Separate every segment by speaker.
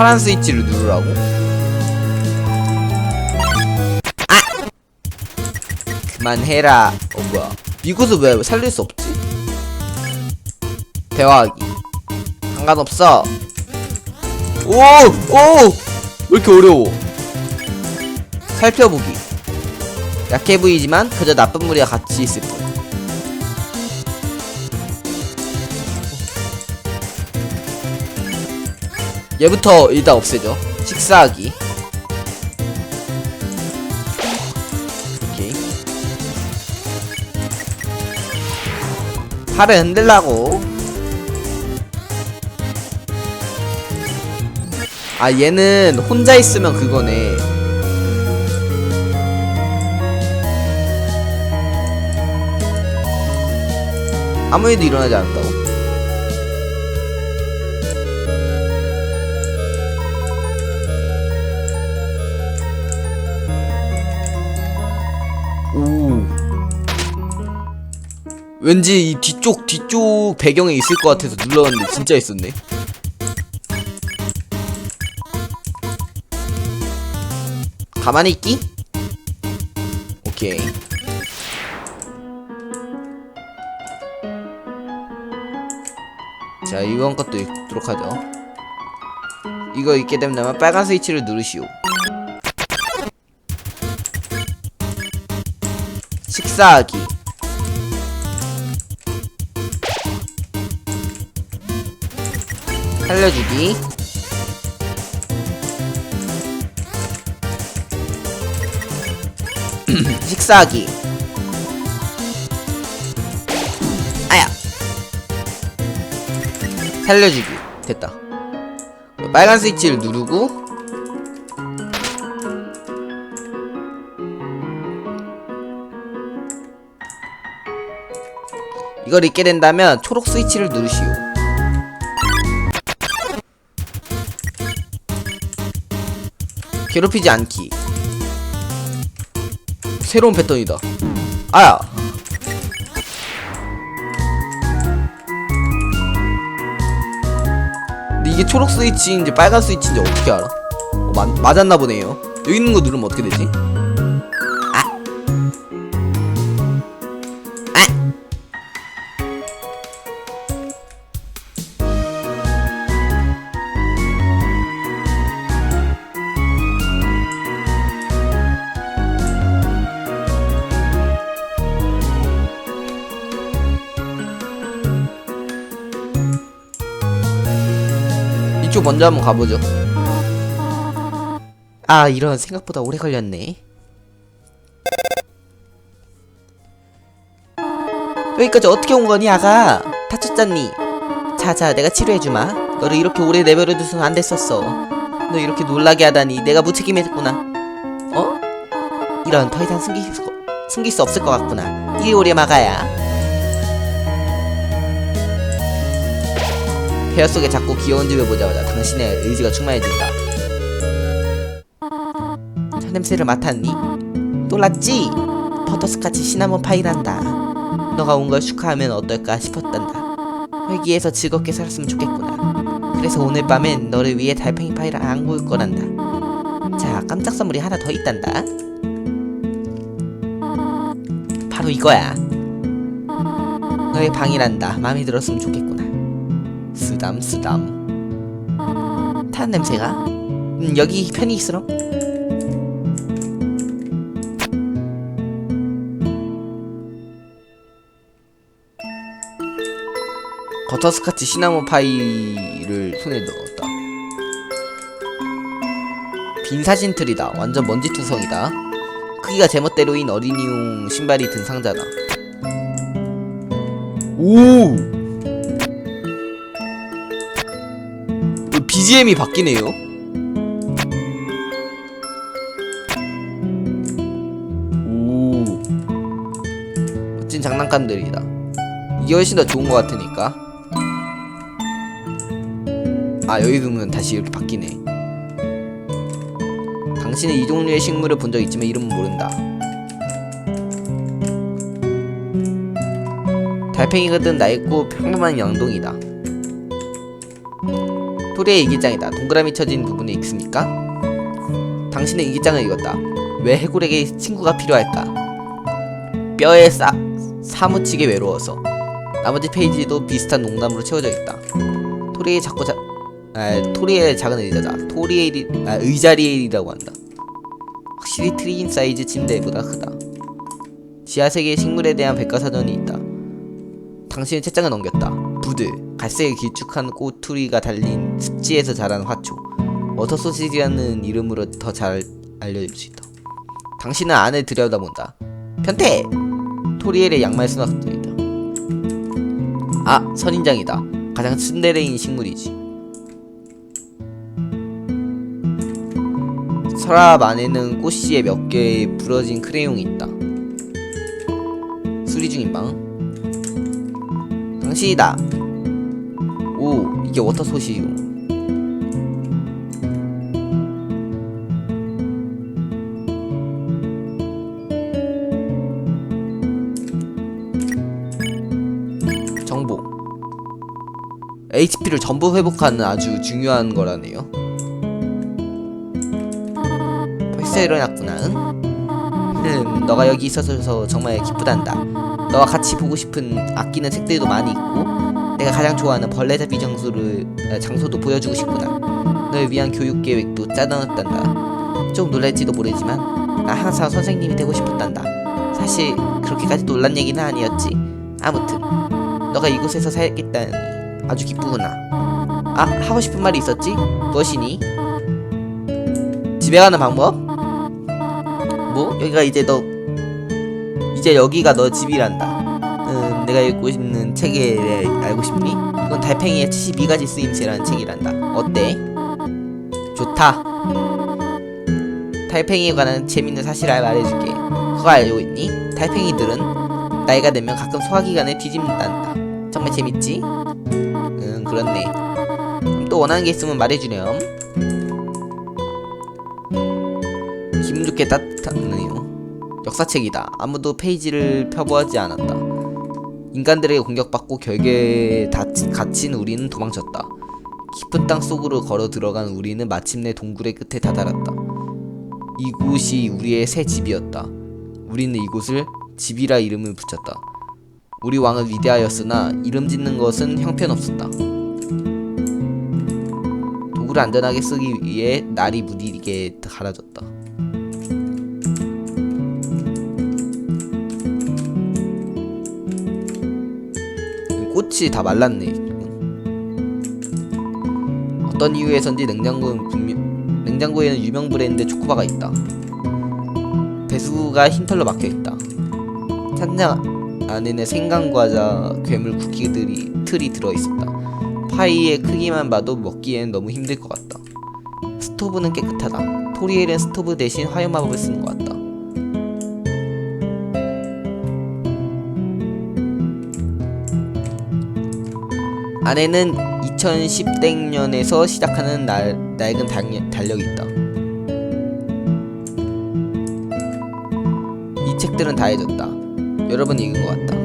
Speaker 1: 파란 스위치를 누르라고? 아! 그만해라. 어 뭐야? 이곳을 왜 살릴 수 없지? 대화하기. 상관없어. 오! 오! 왜 이렇게 어려워? 살펴보기. 약해 보이지만 그저 나쁜 무리와 같이 있을 뿐. 얘부터 일단 없애죠. 식사하기. 오케이. 팔을 흔들라고. 아 얘는 혼자 있으면 그거네. 아무 일도 일어나지 않는다고? 왠지 이 뒤쪽 뒤쪽 배경에 있을 것 같아서 눌렀는데 진짜 있었네. 가만히 있기? 오케이. 자, 이번 것도 읽도록 하죠. 이거 읽게 되면 빨간 스위치를 누르시오. 식사하기. 살려주기. 식사하기. 아야. 살려주기. 됐다. 빨간 스위치를 누르고 이걸 잊게 된다면 초록 스위치를 누르시오. 괴롭히지 않기. 새로운 패턴이다. 아야. 근데 이게 초록 스위치인지 빨간 스위치인지 어떻게 알아? 어, 마, 맞았나 보네요. 여기 있는 거 누르면 어떻게 되지? 이쪽 먼저 한번 가보죠. 아, 이런 생각보다 오래 걸렸네. 여기까지 어떻게 온 거니, 아가? 다쳤잖니? 자자, 내가 치료해주마. 너를 이렇게 오래 내버려둬서는 안 됐었어. 너 이렇게 놀라게 하다니 내가 무책임했구나. 어? 이런 더 이상 숨길 수, 숨길 수 없을 것 같구나. 이리 오렴, 아가야. 폐허 속에 자꾸 귀여운 집을 보자마자 당신의 의지가 충만해진다. 저 냄새를 맡았니? 놀랐지? 버터스카치 시나몬 파이란다. 너가 온 걸 축하하면 어떨까 싶었단다. 회기에서 즐겁게 살았으면 좋겠구나. 그래서 오늘 밤엔 너를 위해 달팽이 파이를 안 구울 거란다. 자, 깜짝 선물이 하나 더 있단다. 바로 이거야. 너의 방이란다. 마음에 들었으면 좋겠구나. 쓰담 쓰담. 타는 냄새가? 음 여기 편히 있으렴 버터스카치 시나몬 파이를 손에 넣었다. 빈 사진 틀이다. 완전 먼지투성이다. 크기가 제멋대로인 어린이용 신발이 든 상자다. 오 BGM이 바뀌네요. 장난감들이다. 이게 훨씬 더 좋은 것 같으니까. 아 여기 보면 다시 이렇게 바뀌네. 당신은 이 종류의 식물을 본 적 있지만 이름은 모른다. 달팽이가 든 낡고 평범한 양동이다. 토리의 일기장이다. 동그라미 쳐진 부분이 있습니까? 당신은 일기장을 읽었다. 왜 해골에게 친구가 필요할까? 뼈에 싸, 사무치게 외로워서. 나머지 페이지도 비슷한 농담으로 채워져 있다. 토리의 작고 자, 아, 토리의 작은 의자다. 토리의 일, 아, 의자리의 일이라고 한다. 확실히 트린 사이즈 침대보다 크다. 지하 세계의 식물에 대한 백과사전이 있다. 당신은 책장을 넘겼다. 부드, 갈색의 길쭉한 꼬투리가 달린 습지에서 자란 화초. 워터 소시지라는 이름으로 더 잘 알려질 수 있다. 당신은 안을 들여다본다. 변태! 토리엘의 양말 수납도 있다. 아, 선인장이다. 가장 츤데레인 식물이지. 서랍 안에는 꽃씨에 몇 개의 부러진 크레용이 있다. 수리 중인 방. 당신이다. 오, 이게 워터 소시요. 정보. HP를 전부 회복하는 아주 중요한 거라네요. 벌써 일어났구나. 응? 음, 너가 여기 있어서 정말 기쁘단다. 너와 같이 보고 싶은 아끼는 책들도 많이 있고 내가 가장 좋아하는 벌레 잡이 장소를 아, 장소도 보여주고 싶구나. 널 위한 교육 계획도 짜놓았단다. 좀 놀랄지도 모르지만 나 항상 선생님이 되고 싶었단다. 사실 그렇게까지 놀란 얘기는 아니었지. 아무튼 너가 이곳에서 살겠다니 아주 기쁘구나. 아 하고 싶은 말이 있었지? 무엇이니? 집에 가는 방법? 뭐 여기가 이제 너 이제 여기가 너 집이란다. 음, 내가 읽고 있는 책에 대해 알고 싶니? 이건 달팽이의 72가지 쓰임새라는 책이란다. 어때? 좋다. 달팽이에 관한 재밌는 사실을 말해줄게. 그거 알고 있니? 달팽이들은 나이가 들면 가끔 소화기관을 뒤집는단다. 정말 재밌지? 응, 그렇네. 또 원하는 게 있으면 말해주렴. 기분 좋게 따뜻하네요. 역사책이다. 아무도 페이지를 펴보지 않았다. 인간들에게 공격받고 결계에 갇힌 우리는 도망쳤다. 깊은 땅 속으로 걸어 들어간 우리는 마침내 동굴의 끝에 다다랐다. 이곳이 우리의 새 집이었다. 우리는 이곳을 집이라 이름을 붙였다. 우리 왕은 위대하였으나 이름 짓는 것은 형편없었다. 도구를 안전하게 쓰기 위해 날이 무디게 갈아졌다. 꽃이 다 말랐네. 어떤 이유에선지 냉장고는 분명 냉장고에는 유명 브랜드 초코바가 있다. 배수구가 흰털로 막혀 있다. 찬장 안에는 생강 과자, 괴물 쿠키들이 틀이 들어 있었다. 파이의 크기만 봐도 먹기엔 너무 힘들 것 같다. 스토브는 깨끗하다. 토리엘은 스토브 대신 화염 마법을 쓰는 것 같다. 안에는 2010땡년에서 시작하는 날, 낡은 달, 달력이 있다. 이 책들은 다 해졌다. 여러 번 읽은 것 같다.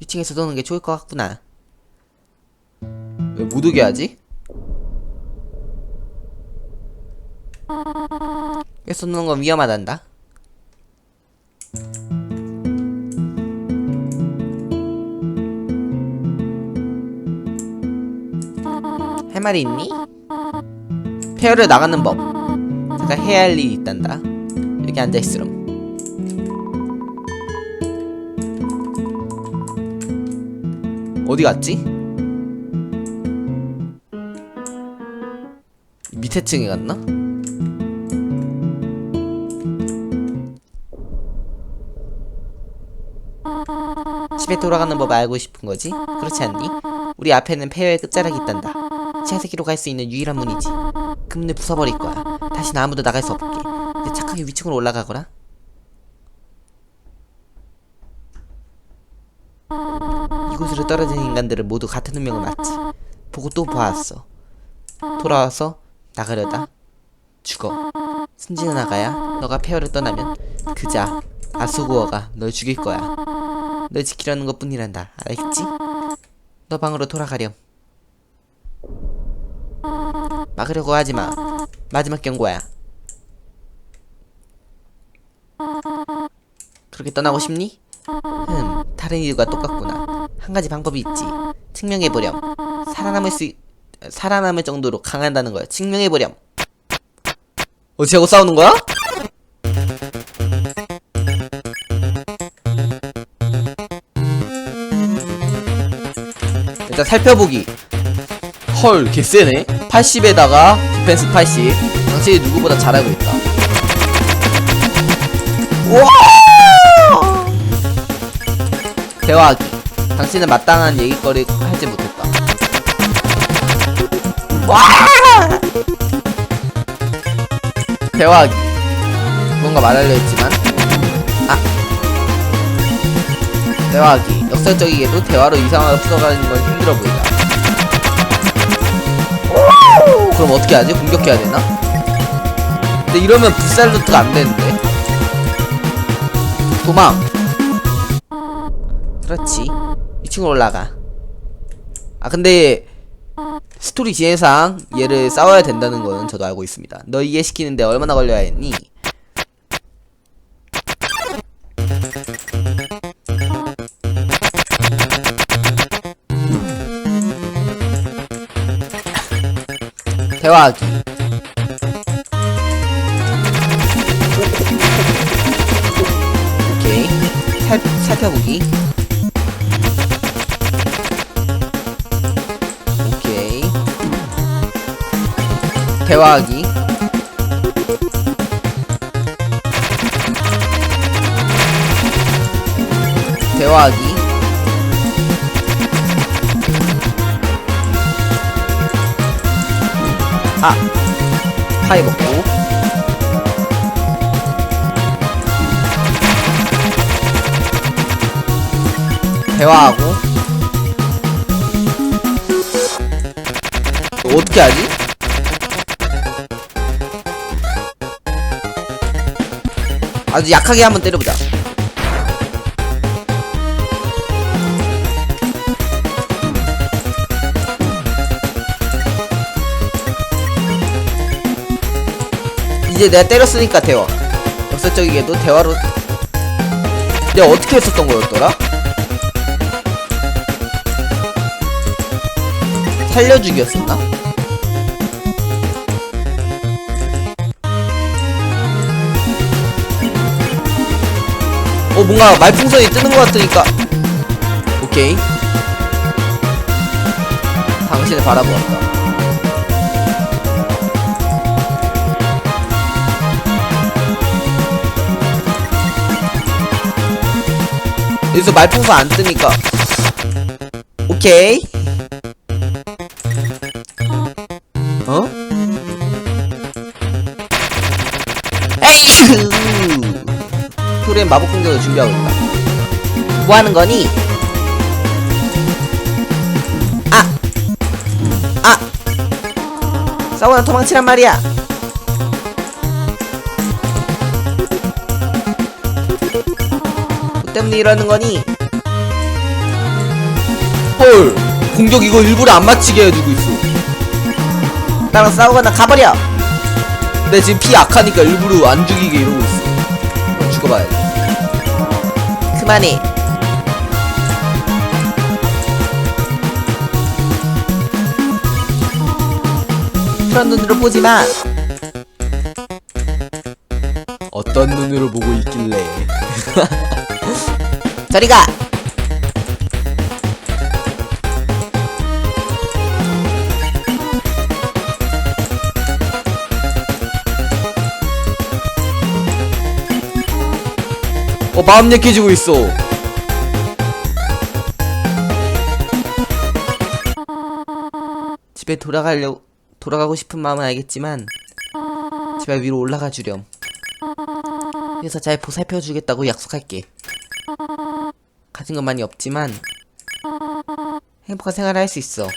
Speaker 1: 위층에서 도는 게 좋을 것 같구나. 왜 못 오게 하지? 왜 쏟는 건 위험하단다. 할 말이 있니? 페어를 나가는 법. 잠깐 해야 할 일이 있단다. 여기 앉아있으렴. 어디 갔지? 밑에 층에 갔나? 집에 돌아가는 법 알고 싶은 거지? 그렇지 않니? 우리 앞에는 폐허의 끝자락이 있단다. 지하세계로 갈 수 있는 유일한 문이지. 그 문을 부숴버릴 거야. 다시는 아무도 나갈 수 없게. 이제 착하게 위층으로 올라가거라. 이곳으로 떨어진 인간들은 모두 같은 운명을 맞지. 보고 또 보았어. 돌아와서 나가려다 죽어. 순진한 아가야, 너가 폐허를 떠나면 그자 아수구어가 널 죽일 거야. 널 지키려는 것 뿐이란다. 알겠지? 너 방으로 돌아가렴. 막으려고 하지 마. 마지막 경고야. 그렇게 떠나고 싶니? 흠, 다른 이유가 똑같구나. 한 가지 방법이 있지. 증명해보렴. 살아남을 수, 있- 살아남을 정도로 강한다는 거야. 증명해보렴. 어, 쟤하고 싸우는 거야? 일단 살펴보기. 헐, 개쎄네. 80에다가 디펜스 80. 당신이 누구보다 잘 알고 있다. 우와! 대화하기. 당신은 마땅한 얘기거리 하지 못했다. 와! 대화하기. 뭔가 말하려 했지만, 아. 대화하기. 역설적이게도 대화로 이상하게 풀어가는 건 힘들어 보인다. 그럼 어떻게 하지? 공격해야 되나? 근데 이러면 불살 루트가 안 되는데. 도망. 그렇지. 2층으로 올라가. 아 근데 스토리 진행상 얘를 싸워야 된다는 거는 저도 알고 있습니다. 너 이해시키는데 얼마나 걸려야 했니? 대화하기. 오케이. 살, 살펴보기. 오케이. 대화하기. 대화하기. 아, 파이 먹고. 대화하고. 어떻게 하지? 아주 약하게 한번 때려보자. 이제 내가 때렸으니까 대화. 역설적이게도 대화로 내가 어떻게 했었던 거였더라? 살려주기였었나? 어 뭔가 말풍선이 뜨는 것 같으니까 오케이 당신을 바라보았다 여기서 말풍선 안 뜨니까 오케이 어? 에이휴 토리엔 마법 공격을 준비하고 있다 뭐 하는 거니? 아! 아! 싸우나 도망치란 말이야 때문에 이러는 거니? 헐 공격 이거 일부러 안 맞히게 해주고 있어. 나랑 싸우거나 가버려! 내 지금 피 약하니까 일부러 안 죽이게 이러고 있어. 그럼 죽어봐야지 그만해. 그런 눈으로 보지마. 어떤 눈으로 보고 있길래 저리가. 어 마음 약해지고 있어. 집에 돌아가려 돌아가고 싶은 마음은 알겠지만 제발 위로 올라가 주렴. 그래서 잘 보살펴 주겠다고 약속할게 가진 건 많이 없지만 행복한 생활을 할 수 있어.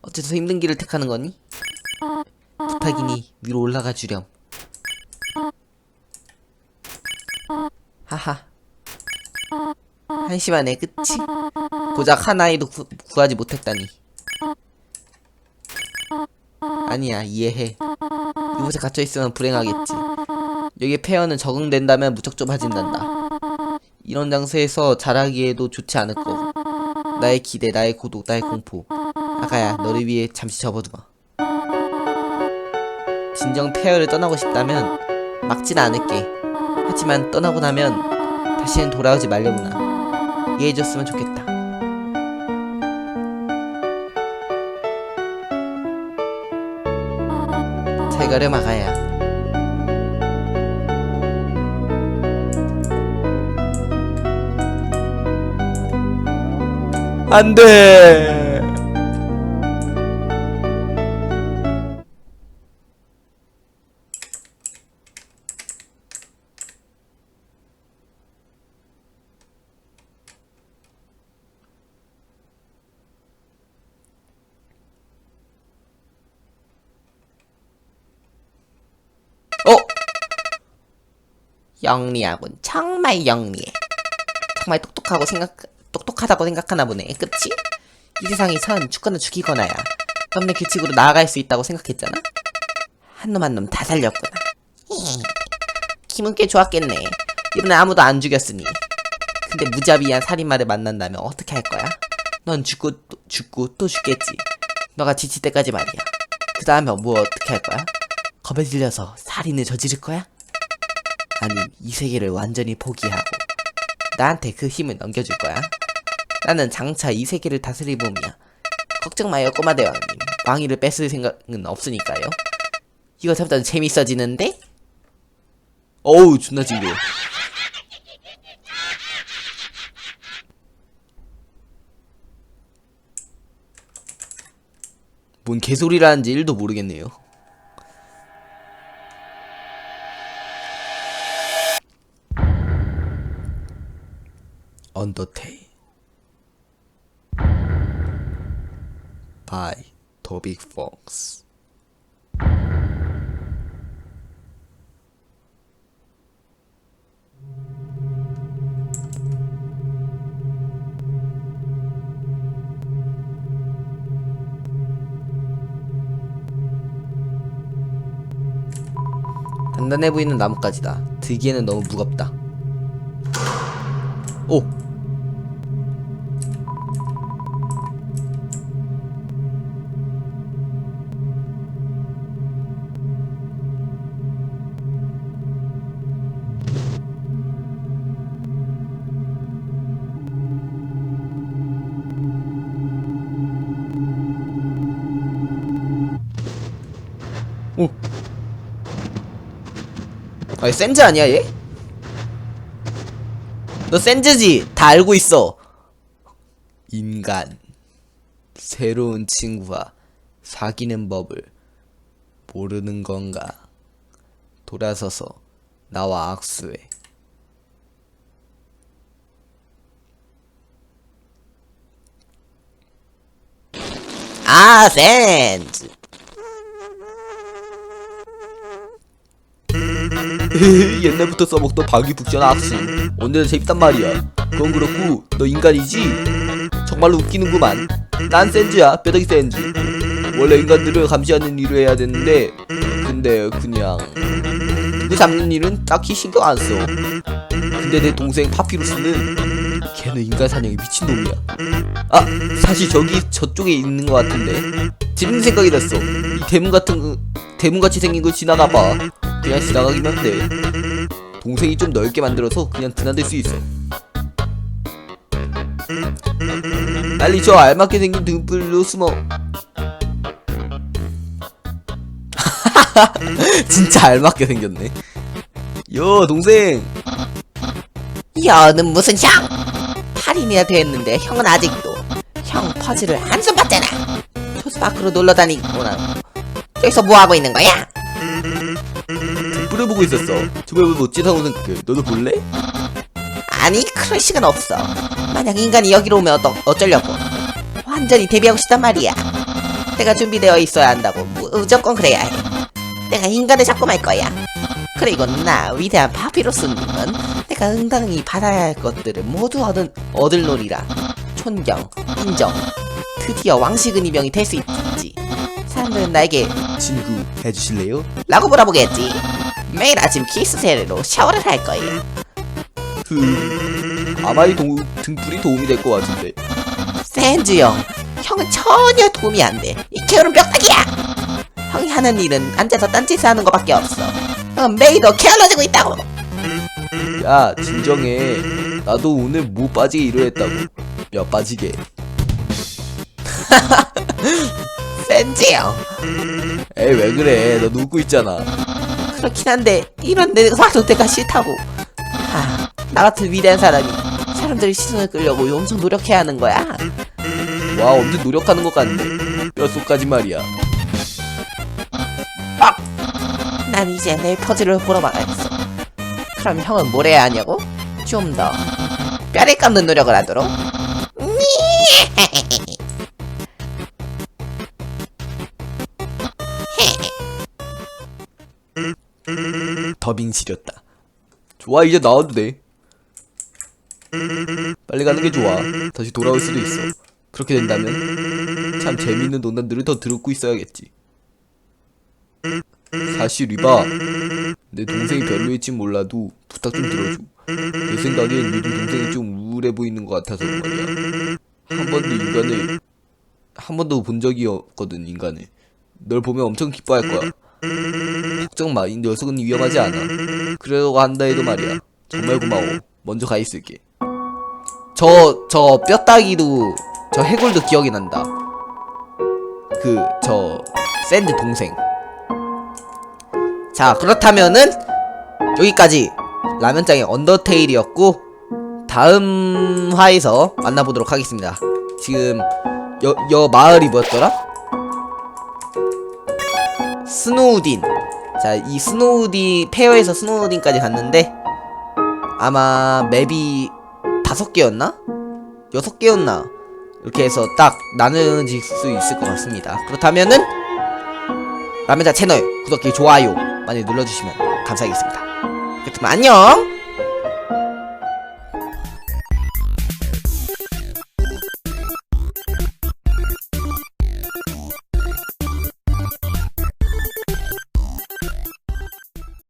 Speaker 1: 어째서 힘든 길을 택하는 거니? 부탁이니 위로 올라가 주렴. 한심하네 그치? 고작 하나에도 구, 구하지 못했다니. 아니야 이해해. 이곳에 갇혀있으면 불행하겠지. 여기 폐허는 적응된다면 무척 좁아진단다 이런 장소에서 자라기에도 좋지 않을 거고. 나의 기대 나의 고독 나의 공포. 아가야 너를 위해 잠시 접어두마. 진정 폐허를 떠나고 싶다면 막진 않을게. 하지만 떠나고 나면 다시는 돌아오지 말려구나. 이해해줬으면 좋겠다. 잘 가렴 아가야 안 돼 어? 영리하군. 정말 영리해. 정말 똑똑하고 생각, 똑똑하다고 생각하나 보네. 그치? 이 세상에선 죽거나 죽이거나야. 너네 규칙으로 나아갈 수 있다고 생각했잖아? 한 놈 한 놈 다 살렸구나. 기분 꽤 좋았겠네. 이번에 아무도 안 죽였으니. 근데 무자비한 살인마를 만난다면 어떻게 할 거야? 넌 죽고 또 죽고 또 죽겠지. 너가 지칠 때까지 말이야. 그 다음에 뭐 어떻게 할 거야? 겁에 질려서 살인을 저지를 거야? 아님 이 세계를 완전히 포기하고 나한테 그 힘을 넘겨줄 거야? 나는 장차 이 세계를 다스릴 봄이야. 걱정 마요 꼬마 대왕님. 왕위를 뺏을 생각은 없으니까요. 이거 점점 재밌어지는데? 어우 존나 징그러. 뭔 개소리라는지 1도 모르겠네요. 언더테일 by Toby Fox. 단단해 보이는 나뭇가지다. 센즈 아니야 얘? 너 센즈지? 다 알고 있어. 인간. 새로운 친구와 사귀는 법을 모르는 건가? 돌아서서 나와 악수해. 아 센즈 옛날부터 써먹던 박이북전 악수 오늘은 재밌단 말이야. 그건 그렇고 너 인간이지? 정말로 웃기는구만. 난 센즈야 뼈다귀 센즈. 원래 인간들을 감시하는 일을 해야 되는데 근데 그냥 그 잡는 일은 딱히 신경 안 써. 근데 내 동생 파피루스는 걔는 인간 사냥에 미친 놈이야. 아 사실 저기 저쪽에 있는 것 같은데. 재밌는 생각이 났어. 이 대문 같은 거 대문같이 생긴 거 지나가 봐 그냥 지나가기만 돼 동생이 좀 넓게 만들어서 그냥 드나들 수 있어. 빨리 저 알맞게 생긴 등불로 숨어. 진짜 알맞게 생겼네. 요 동생.
Speaker 2: 여는 무슨 형? 8인이나 됐는데 형은 아직도 형 퍼즐을 한숨 봤잖아. 토스 밖으로 놀러 다니구나 여기서 뭐하고 있는 거야?
Speaker 1: 보고 있었어. 멋진 상호는 그 너도 볼래?
Speaker 2: 아니 그럴 시간 없어. 만약 인간이 여기로 오면 어떠, 어쩌려고. 완전히 데뷔하고 싶단 말이야. 내가 준비되어 있어야 한다고 무조건 그래야 해. 내가 인간을 잡고 말 거야. 그리고 나 위대한 파피루스님은 내가 응당히 받아야 할 것들을 모두 얻은 얻을 놀이라. 존경, 인정. 드디어 왕식은 이병이 될 수 있지. 사람들은 나에게
Speaker 1: 친구 해주실래요?
Speaker 2: 라고 물어보겠지 매일 아침 키스 세례로 샤워를 할 거예요.
Speaker 1: 그 아마 이 동, 등불이 도움이 될 것 같은데.
Speaker 2: 샌즈 형 형은 전혀 도움이 안 돼. 이 게으른 벽다기야! 형이 하는 일은 앉아서 딴짓을 하는 것밖에 없어. 형은 매일도 게을러지고 있다고.
Speaker 1: 야 진정해. 나도 오늘 못 빠지게 이러했다고. 야 빠지게.
Speaker 2: 샌즈 형.
Speaker 1: 에이 왜 그래? 너 누구 있잖아
Speaker 2: 그렇긴 한데 이런 내가 상태가 싫다고. 아, 나 같은 위대한 사람이 사람들의 시선을 끌려고 엄청 노력해야 하는 거야?
Speaker 1: 와 엄청 노력하는 것 같네. 뼛속까지 말이야.
Speaker 2: 난 이제 내 퍼즐을 물어봐야겠어. 그럼 형은 뭘 해야 하냐고? 좀 더 뼈를 깎는 노력을 하도록
Speaker 1: 더빙 지렸다. 좋아 이제 나와도 돼. 빨리 가는 게 좋아. 다시 돌아올 수도 있어. 그렇게 된다면 참 재미있는 농담들을 더 듣고 있어야겠지. 사실 리바 내 동생이 별로일진 몰라도 부탁 좀 들어줘. 내 생각엔 요즘 동생이 좀 우울해 보이는 것 같아서 말이야. 한 번도 인간을 한 번도 본 적이 없거든 인간을. 널 보면 엄청 기뻐할 거야 걱정 마, 이 녀석은 위험하지 않아. 그러려고 한다 해도 말이야. 정말 고마워. 먼저 가 있을게. 저, 저 뼈다귀도, 저 해골도 기억이 난다. 그, 저, 샌드 동생. 자, 그렇다면은, 여기까지 라면장의 언더테일이었고, 다음 화에서 만나보도록 하겠습니다. 지금, 여, 여 마을이 뭐였더라? 스노우딘. 자, 이 스노우딘 페어에서 스노우딘까지 갔는데 아마 맵이 다섯 개였나? 여섯 개였나? 이렇게 해서 딱 나눠질 수 있을 것 같습니다. 그렇다면은 라면자 채널 구독기 좋아요 많이 눌러주시면 감사하겠습니다. 그렇다면 안녕.